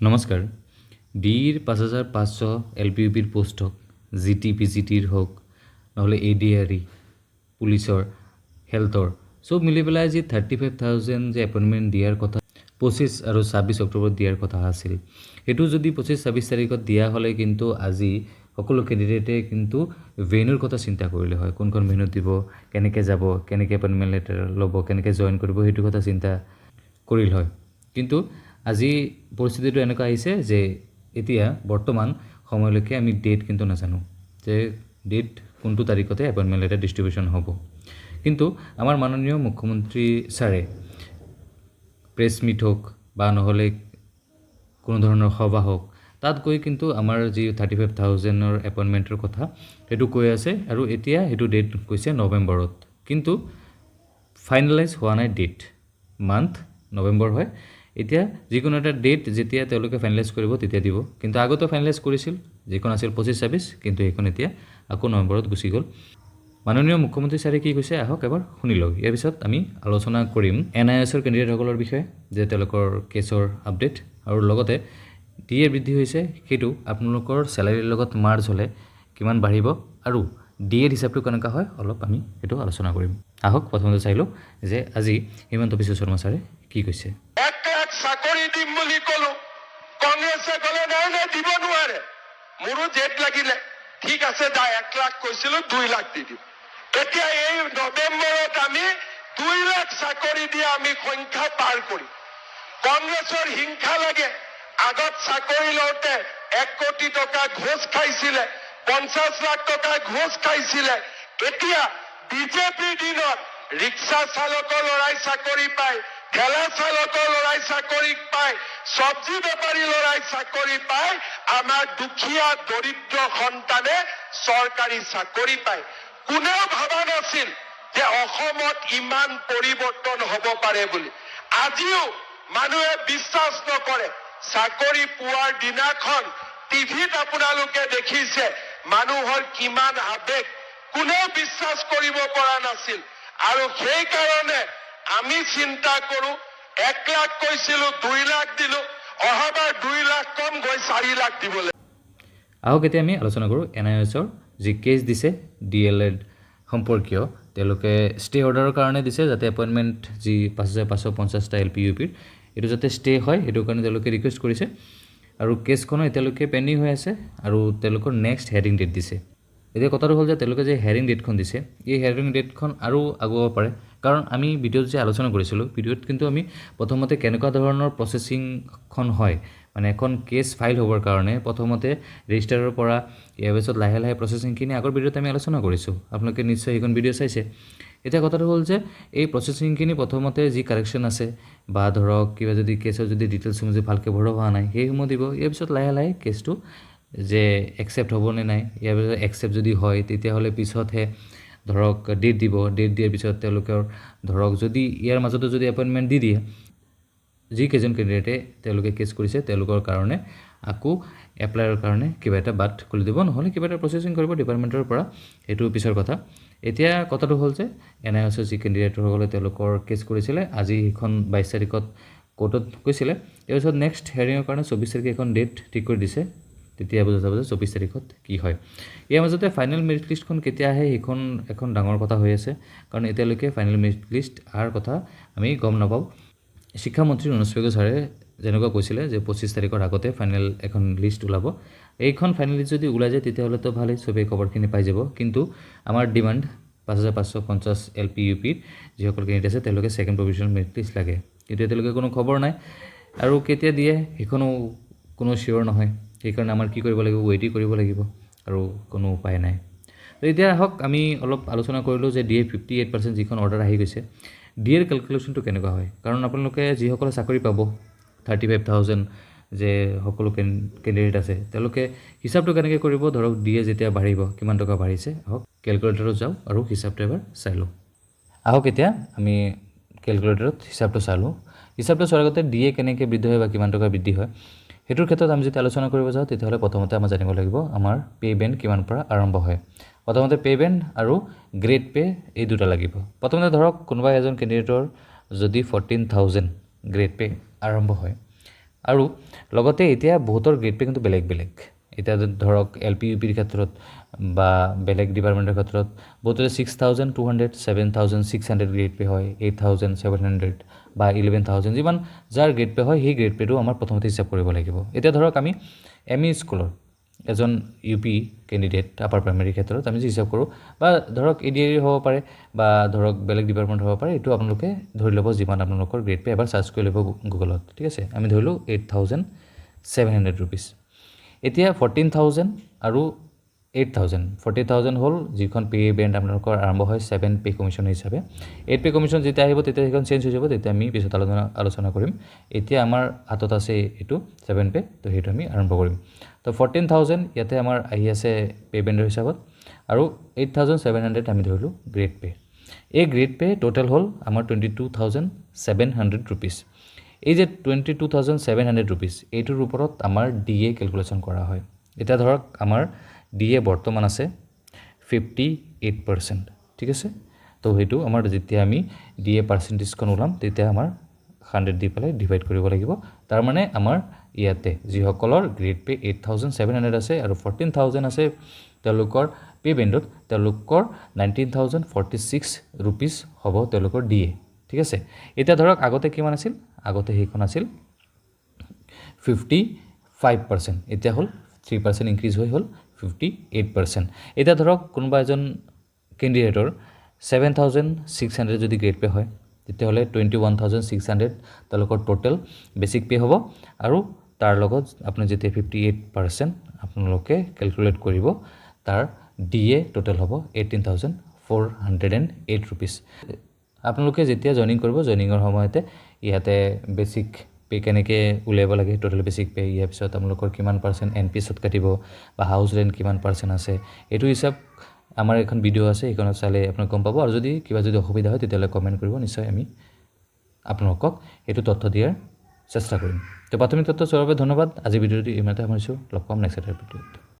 নমস্কাৰ ডিৰ পাঁচ হাজাৰ পাঁচশো এল পি ইউ পিৰ পোষ্ট হওক জি টি পি জি টিৰ হওক নহ'লে এ ডি আৰ ই পুলিচৰ, হেল্থৰ চব মিলি পেলাই যি থাৰ্টি ফাইভ থাউজেণ্ড যে এপইণ্টমেণ্ট দিয়াৰ কথা, পঁচিছ আৰু ছাব্বিছ অক্টোবৰত দিয়াৰ কথা আছিল। সেইটো যদি পঁচিছ, ছাব্বিছ তাৰিখত দিয়া হ'লে কিন্তু আজি সকলো কেণ্ডিডেটে কিন্তু ভেন্যুৰ কথা চিন্তা কৰিলে হয়। কোনখন ভেন্যুত দিব, কেনেকৈ যাব, কেনেকৈ এপইণ্টমেণ্ট লেটাৰ ল'ব, কেনেকৈ জইন কৰিব, সেইটো কথা চিন্তা কৰিল হয়। কিন্তু আজি পৰিস্থিতিটো এনেকুৱা আহিছে যে এতিয়া বৰ্তমান সময়লৈকে আমি ডেট কিন্তু নাজানো, যে ডেট কোনটো তাৰিখতে এপইণ্টমেণ্ট লেটাৰ ডিষ্ট্ৰিবিউশ্যন হ'ব। কিন্তু আমাৰ মাননীয় মুখ্যমন্ত্ৰী ছাৰে প্ৰেছ মিট হওক বা নহ'লে কোনো ধৰণৰ সভা হওক, তাত গৈ কিন্তু আমাৰ যি থাৰ্টি ফাইভ থাউজেণ্ডৰ এপইণ্টমেণ্টৰ কথা সেইটো কৈ আছে আৰু এতিয়া সেইটো ডেট কৈছে নৱেম্বৰত। কিন্তু ফাইনেলাইজ হোৱা নাই ডেট মান্থ নৱেম্বৰ হয়। এতিয়া যিকোনো এটা ডেট যেতিয়া তেওঁলোকে ফাইনেলাইজ কৰিব, তেতিয়া দিব। কিন্তু আগতে ফাইনেলাইজ কৰিছিল যিখন আছিল পঁচিছ, ছাব্বিছ, কিন্তু সেইখন এতিয়া আকৌ নৱেম্বৰত গুচি গ'ল। মাননীয় মুখ্যমন্ত্ৰী ছাৰে কি কৈছে, আহক এবাৰ শুনি লওক। ইয়াৰ পিছত আমি আলোচনা কৰিম এন আই এছৰ কেণ্ডিডেটসকলৰ বিষয়ে, যে তেওঁলোকৰ কেছৰ আপডেট আৰু লগতে ডি এ বৃদ্ধি হৈছে, সেইটো আপোনালোকৰ চেলাৰীৰ লগত মাৰ্জ হ'লে কিমান বাঢ়িব আৰু ডি এড হিচাপটো কেনেকুৱা হয়, অলপ আমি সেইটো আলোচনা কৰিম। আহক, প্ৰথমতে চাই লওঁ যে আজি হিমন্ত বিশ্ব শৰ্মা ছাৰে কি কৈছে। দিম বুলি কলো। কংগ্ৰেছে কলে, নাই নাই, দিব নোৱাৰে। মোৰো জেদ লাগিলে। ঠিক আছে দা এক লাখ কৈছিলো, দুই লাখ দি দিম। এতিয়া এই নৱেম্বৰত আমি দুই লাখ চাকৰি দিয়ে আমি সংখ্যা পাৰ কৰিম। কংগ্ৰেছৰ হিংসা লাগে। আগত চাকৰি লওঁতে এক কোটি টকা ঘোষ খাইছিলে, পঞ্চাছ লাখ টকা ঘোষ খাইছিলে। এতিয়া বিজেপিৰ দিনত ৰিক্সা চালকৰ ল'ৰাই চাকৰি পায় ঠেলা চালকৰ ল'ৰাই চাকৰি পায় চব্জি বেপাৰী ল'ৰাই চাকৰি পায় আমাৰ দুখীয়া দৰিদ্ৰ সন্তানে চৰকাৰী চাকৰি পায়। কোনেও ভবা নাছিল যে অসমত ইমান পৰিৱৰ্তন হ'ব পাৰে বুলি। আজিও মানুহে বিশ্বাস নকৰে। চাকৰি পোৱাৰ দিনাখন টিভিত আপোনালোকে দেখিছে মানুহৰ কিমান আৱেগ। কোনেও বিশ্বাস কৰিব পৰা নাছিল। আৰু সেইকাৰণে আমি চিন্তা কৰো, এক লাখ কৈছিলো, দুই লাখ দিলো অহাবাৰ দুই লাখ কম গৈ চাৰি লাখ দিবলৈ। আহক এতিয়া আমি আলোচনা কৰোঁ এন আই এছৰ যি কেছ দিছে ডি এল এড সম্পৰ্কীয়, তেওঁলোকে ষ্টে অৰ্ডাৰৰ কাৰণে দিছে যাতে এপইণ্টমেণ্ট যি পাঁচ হাজাৰ পাঁচশো পঞ্চাছটা এল পি ইউ পিৰ এইটো যাতে ষ্টে হয় সেইটো কাৰণে তেওঁলোকে ৰিকুৱেষ্ট কৰিছে। আৰু কেছখনো এতিয়ালৈকে পেণ্ডিং হৈ আছে, আৰু তেওঁলোকৰ নেক্সট হেডিং ডেট দিছে। এতিয়া কথাটো হ'ল যে তেওঁলোকে যে হেয়াৰিং ডেটখন দিছে, এই হেয়াৰিং ডেটখন আৰু আগুৱাব পাৰে। কাৰণ আমি ভিডিঅ'ত যে আলোচনা কৰিছিলোঁ, ভিডিঅ'ত কিন্তু আমি প্ৰথমতে কেনেকুৱা ধৰণৰ প্ৰচেচিংখন হয় মানে এখন কেছ ফাইল হ'বৰ কাৰণে প্ৰথমতে ৰেজিষ্টাৰৰ পৰা ইয়াৰ পিছত লাহে লাহে প্ৰচেচিংখিনি আগৰ ভিডিঅ'ত আমি আলোচনা কৰিছোঁ। আপোনালোকে নিশ্চয় সেইখন ভিডিঅ' চাইছে। এতিয়া কথাটো হ'ল যে এই প্ৰচেচিংখিনি প্ৰথমতে যি কাৰেকশ্যন আছে, বা ধৰক কিবা যদি কেছৰ যদি ডিটেইলছসমূহ যদি ভালকৈ ভৰোৱা হোৱা নাই, সেইসমূহ দিব। ইয়াৰ পিছত লাহে লাহে কেছটো যে একচেপ্ট হ'বনে নাই, ইয়াৰ পিছত একচেপ্ট যদি হয় তেতিয়াহ'লে পিছতহে ধৰক ডেট দিব। ডেট দিয়াৰ পিছত তেওঁলোকৰ ধৰক যদি ইয়াৰ মাজতে যদি এপইণ্টমেণ্ট দি দিয়ে, যিকেইজন কেণ্ডিডেটে তেওঁলোকে কেছ কৰিছে, তেওঁলোকৰ কাৰণে আকৌ এপ্লাইৰ কাৰণে কিবা এটা বাট খুলি দিব। নহ'লে কিবা এটা প্ৰচেচিং কৰিব ডিপাৰ্টমেণ্টৰ পৰা। সেইটো পিছৰ কথা। এতিয়া কথাটো হ'ল যে, এন আই এছৰ যি কেণ্ডিডেটসকলে তেওঁলোকৰ কেছ কৰিছিলে, আজি সেইখন বাইছ তাৰিখত কোৰ্টত গৈছিলে। তাৰপিছত নেক্সট হেয়াৰিঙৰ কাৰণে চৌবিছ তাৰিখে এখন ডেট ঠিক কৰি দিছে। তেতিয়া বুজা যাব যে চৌবিছ তাৰিখত কি হয়। ইয়াৰ মাজতে ফাইনেল মেৰিট লিষ্টখন কেতিয়া আহে সেইখন এখন ডাঙৰ কথা হৈ আছে। কাৰণ এতিয়ালৈকে ফাইনেল মেৰিট লিষ্ট অহাৰ কথা আমি গম নাপাওঁ। শিক্ষামন্ত্ৰী মনোজ পেগু ছাৰে যেনেকুৱা কৈছিলে যে পঁচিছ তাৰিখৰ আগতে ফাইনেল এখন লিষ্ট ওলাব। এইখন ফাইনেল লিষ্ট যদি ওলাই যায় তেতিয়াহ'লেতো ভালেই, চবেই খবৰখিনি পাই যাব। কিন্তু আমাৰ ডিমাণ্ড পাঁচ হাজাৰ পাঁচশো পঞ্চাছ এল পি ইউ পিৰ যিসকল কেণ্ডিডেট আছে, তেওঁলোকে ছেকেণ্ড প্ৰভিজনেল মেৰিট লিষ্ট লাগে। কিন্তু এতিয়ালৈকে কোনো খবৰ নাই। আৰু কেতিয়া দিয়ে সেইখনো কোনো চিয়'ৰ নহয়। সেইকাৰণে আমাৰ কি কৰিব লাগিব ৱেইটেই কৰিব লাগিব আৰু কোনো উপায় নাই। এতিয়া আহক, আমি অলপ আলোচনা কৰিলোঁ যে D A fifty eight percent যিখন অৰ্ডাৰ আহি গৈছে ডি এৰ কেলকুলেশ্যনটো কেনেকুৱা হয়? কাৰণ আপোনালোকে যিসকলে চাকৰি পাব থাৰ্টি ফাইভ থাউজেণ্ড যে সকলো কেণ্ডিডেট আছে, তেওঁলোকে হিচাপটো কেনেকৈ কৰিব? ধৰক ডি এ যেতিয়া বাঢ়িব, কিমান টকা বাঢ়িছে? আহক কেলকুলেটৰত যাওঁ আৰু হিচাপটো এবাৰ চাই লওঁ। আহক এতিয়া, আমি কেলকুলেটৰত হিচাপটো চালোঁ হিচাপটো চোৱাৰ আগতে ডি এ কেনেকৈ বৃদ্ধি হয় বা কিমান টকা বৃদ্ধি হয়? সেইটোৰ ক্ষেত্ৰত আমি যদি আলোচনা কৰিব যাওঁ, তেতিয়াহ'লে প্ৰথমতে আমাৰ জানিব লাগিব আমাৰ পে' বেণ্ড কিমান পৰা আৰম্ভ হয়। প্ৰথমতে পে' বেণ্ড আৰু গ্ৰেড পে' এই দুটা লাগিব। প্ৰথমতে ধৰক কোনোবা এজন কেণ্ডিডেটৰ যদি ফৰ্টিন থাউজেণ্ড গ্ৰেড পে' আৰম্ভ হয়। আৰু লগতে এতিয়া বহুতৰ গ্ৰেড পে কিন্তু বেলেগ বেলেগ এতিয়া ধৰক এল পি ইউ পিৰ ক্ষেত্ৰত বা বেলেগ ডিপাৰ্টমেণ্টৰ ক্ষেত্ৰত বহুতৰে six thousand two hundred seven thousand six hundred grade pay হয় এইট থাউজেণ্ড ছেভেন হাণ্ড্ৰেড বা ইলেভেন থাউজেণ্ড যিমান যাৰ গ্ৰেড পে হয়, সেই গ্ৰেড পেটো আমাৰ প্ৰথমতে হিচাপ কৰিব লাগিব। এতিয়া ধৰক আমি এম ই স্কুলৰ এজন ইউ পি কেণ্ডিডেট আপাৰ প্ৰাইমেৰীৰ ক্ষেত্ৰত আমি যি হিচাপ কৰোঁ, বা ধৰক এ ডি এৰ হ'ব পাৰে, বা ধৰক বেলেগ ডিপাৰ্টমেণ্ট হ'ব পাৰে, এইটো আপোনালোকে ধৰি ল'ব যিমান আপোনালোকৰ গ্ৰেড পে এবাৰ চাৰ্চ কৰি ল'ব গুগলত ঠিক আছে? আমি ধৰিলোঁ eight thousand seven hundred rupees এতিয়া ফৰ্টিন থাউজেণ্ড আৰু এইট থাউজেণ্ড ফৰ্টি থাউজেণ্ড হ'ল যিখন পে' বেণ্ড আপোনালোকৰ আৰম্ভ হয় ছেভেন পে' কমিশ্যন হিচাপে। এইট পে' কমিশ্যন যেতিয়া আহিব, তেতিয়া সেইখন চেঞ্জ হৈ যাব, তেতিয়া আমি পিছত আলোচনা আলোচনা কৰিম। এতিয়া আমাৰ হাতত আছে এইটো ছেভেন পে' তো সেইটো আমি আৰম্ভ কৰিম। তো ফৰ্টিন থাউজেণ্ড ইয়াতে আমাৰ আহি আছে পে' বেণ্ডৰ হিচাপত। আৰু এইট থাউজেণ্ড ছেভেন হাণ্ড্ৰেড আমি ধৰিলোঁ গ্ৰেড পে' এই গ্ৰেড পে' টোটেল হ'ল আমাৰ twenty two thousand seven hundred rupees এই যে twenty two thousand seven hundred rupees এইটোৰ ওপৰত আমাৰ ডি এ কেলকুলেশ্যন কৰা হয়। এতিয়া ধৰক, আমাৰ ডি এ বৰ্তমান আছে ফিফটি এইট পাৰ্চেণ্ট ঠিক আছে? তো সেইটো আমাৰ যেতিয়া আমি ডি এ পাৰ্চেণ্টেজখন ওলাম, তেতিয়া আমাৰ হাণ্ড্ৰেড দি পেলাই ডিভাইড কৰিব লাগিব। তাৰমানে আমাৰ ইয়াতে যিসকলৰ grade pay' eight thousand seven hundred আছে আৰু ফৰ্টিন থাউজেণ্ড আছে, তেওঁলোকৰ পে' বেণ্ডত তেওঁলোকৰ nineteen thousand forty six rupees হ'ব তেওঁলোকৰ ডি এ ঠিক আছে? এতিয়া ধৰক, আগতে কিমান আছিল? আগতে সেইখন আছিল ফিফটি ফাইভ পাৰ্চেণ্ট এতিয়া হ'ল থ্ৰী পাৰ্চেণ্ট ইনক্ৰিজ হৈ হ'ল ফিফটি এইট পাৰ্চেণ্ট এতিয়া ধৰক, কোনোবা এজন কেণ্ডিডেটৰ ছেভেন থাউজেণ্ড ছিক্স হাণ্ড্ৰেড যদি গ্ৰেড পে' হয়, তেতিয়াহ'লে twenty one thousand six hundred তেওঁলোকৰ টোটেল বেচিক পে' হ'ব আৰু তাৰ লগত আপুনি যেতিয়া ফিফটি এইট পাৰ্চেণ্ট আপোনালোকে কেলকুলেট কৰিব, তাৰ ডি এ টোটেল হ'ব eighteen thousand four hundred and eight rupees আপোনালোকে যেতিয়া জইনিং কৰিব জইনিঙৰ সময়তে ইয়াতে বেচিক পে' কেনেকৈ উলিয়াব লাগে টোটেল বেচিক পে' ইয়াৰ পিছত আপোনালোকৰ কিমান পাৰ্চেণ্ট এন পি এছত কাটিব বা হাউচ ৰেণ্ট কিমান পাৰ্চেণ্ট আছে, এইটো হিচাপ আমাৰ এখন ভিডিঅ' আছে সেইখনত চালে আপোনালোকে গম পাব। আৰু যদি কিবা যদি অসুবিধা হয়, তেতিয়াহ'লে কমেণ্ট কৰিব, নিশ্চয় আমি আপোনালোকক সেইটো তথ্য দিয়াৰ চেষ্টা কৰিম। তো প্ৰাথমিক তথ্য চোৱাৰ বাবে ধন্যবাদ। আজি ভিডিঅ'টো ইমানতে সামৰিছোঁ। লগ পাম নেক্সট এটা ভিডিঅ'ত।